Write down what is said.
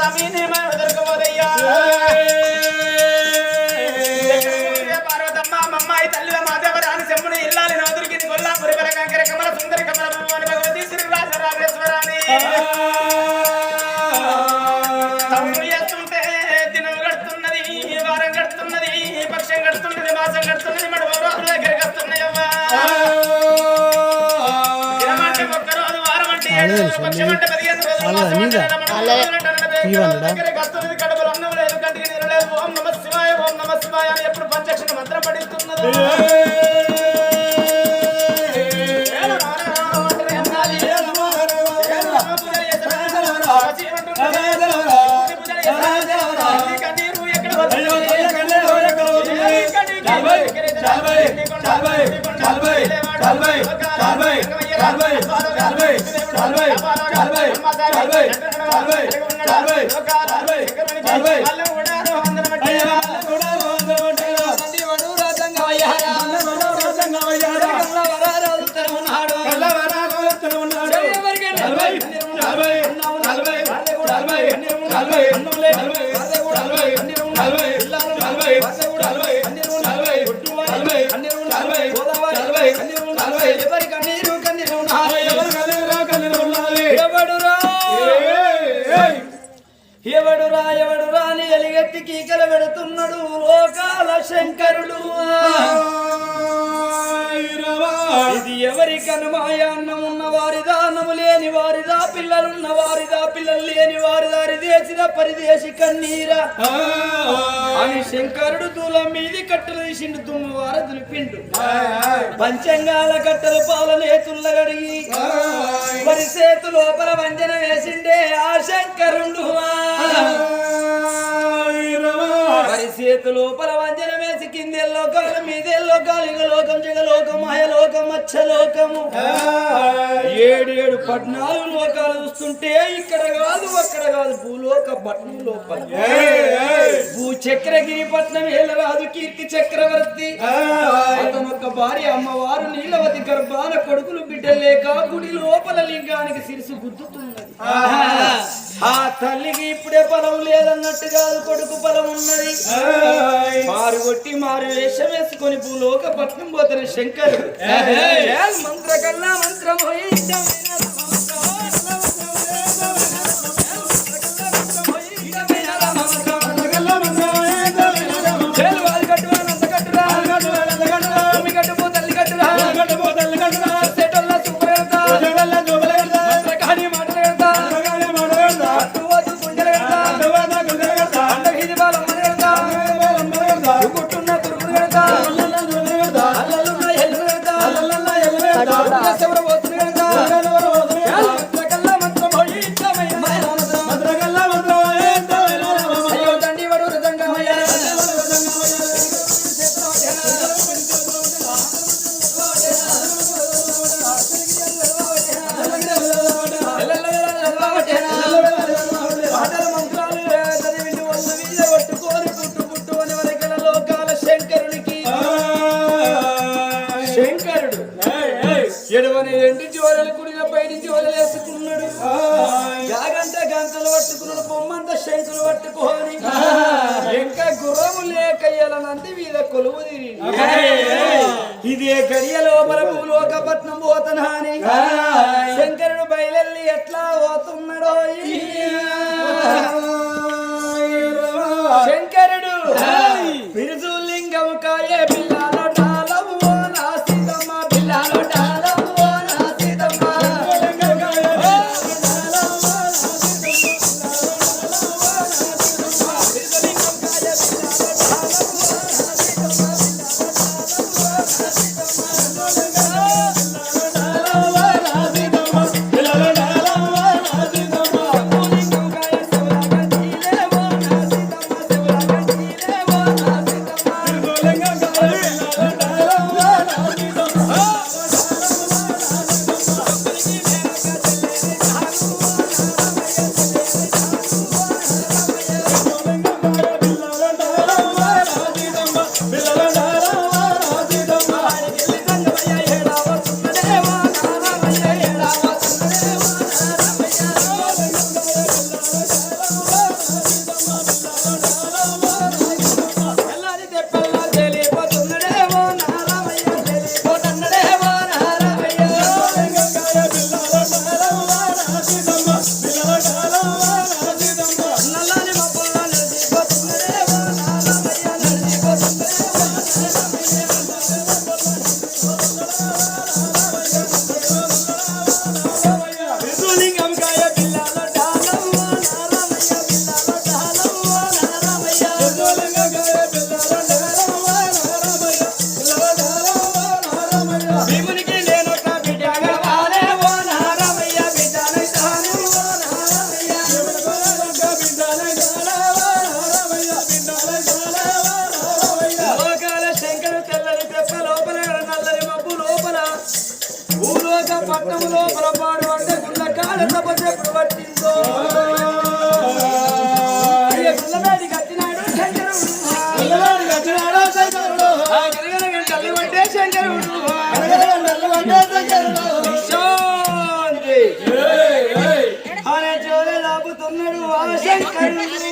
స్వామి నేమో దొరకబోదయ్యా పార్వతమ్మ మమ్మాయి తల్లి మాధవరాని చెమ్ముని ఇల్లాలి నదురికి కొల్లాపురి పర కంకర కమల సుందరి కమల భగవాన్ భగవతి శ్రీ రాజరాజేశ్వరాని తమ్ముడు చేస్తుంటే దినం గడుతున్నది వారం గడుతున్నది పక్షం గడుతున్నది మాసం గడుతున్నది మన రోజుల దగ్గరికి వస్తున్నాయమ్మా దినమంటే ఒక్క రోజు వారం అంటే ఏడు రోజులు, పక్షం అంటే పదిహేను రోజులు, దగ్గరికి వస్తున్నది. కడుపులో అన్నం లేదు, కంటికి నీరు లేదు. ఓం నమః శివాయ, నమః శివాయ అని ఎప్పుడు మంత్రం నలభై నలభై నలభై నలభై నలభై నలభై నలభై నలభై నలభై ఏ ఎవడురా ఎవడురా అని ఎలిగెత్తి కీకలు పెడుతున్నాడు. లోకాల శంకరుడు. ఇది ఎవరి కనుమాయ అన్నం ఉన్న వారిదా అన్నము లేని వారిదా పిల్లలున్న వారిదా పిల్లలు లేని వారిదా దేశిద పరిదేశి కన్నీరా. అని శంకరుడు దూలం మీది కట్టలు తీసిండు దుమ్ము వారదులు పిండు. పంచంగాల కట్టలు పాల నేతుల్ల సేతు లోపల వంజన వేసిండే ఆ శంకరుడు సేతు లోపల వంజన వేసి కిందే లోకాలు మీదే లోకాలు ఇక లోకం జగలోకం మాయలోకం మచ్చలోకము ఏడు ఏడు పద్నాలుగు లోకాలు చూస్తుంటే ఇక్కడ కాదు అక్కడ కాదు భూలోక పట్నం లోపల. భూ చక్రగిరి పట్నం ఏలరాజు కీర్తి చక్రవర్తి. అతను ఒక భార్య అమ్మవారు నీలవతి గర్భాన కొడుకులు బిడ్డలేక గుడి లోపల లింగానికి సిరిసు గుద్దుతున్నది. ఆ తల్లికి ఇప్పుడే పొలం లేదన్నట్టు కాదు కొడుకు పొలం ఉన్నది. మారు కొట్టి మారు వేషం వేసుకొని భూలోక పట్నం పోతారు శంకరుడు. మంత్ర ఎడవని రెండు జోరలు కుడిన పైన జోరలు వేసుకున్నాడు యాగంట గంటలు పట్టుకున్నాడు పొమ్మంత శంకులు పట్టుకోని. ఇంకా గుర్రము లేక నంది మీద కొలువు ఇదే గడియ లోపల భూలోక పట్నం పోతనా అని శంకరుడు బయలెల్లి ఎట్లా పోతున్నాడో assets. భూలోక పట్టము లోపల పాడు అంటే గుళ్ళ కాడ తపచెప్పుడు పట్టిందో గుళ్ళనాడి కట్టినాడు శంకరుడు. పట్టే అనే చోర లాపుతున్నాడు ఆ శంకరుడు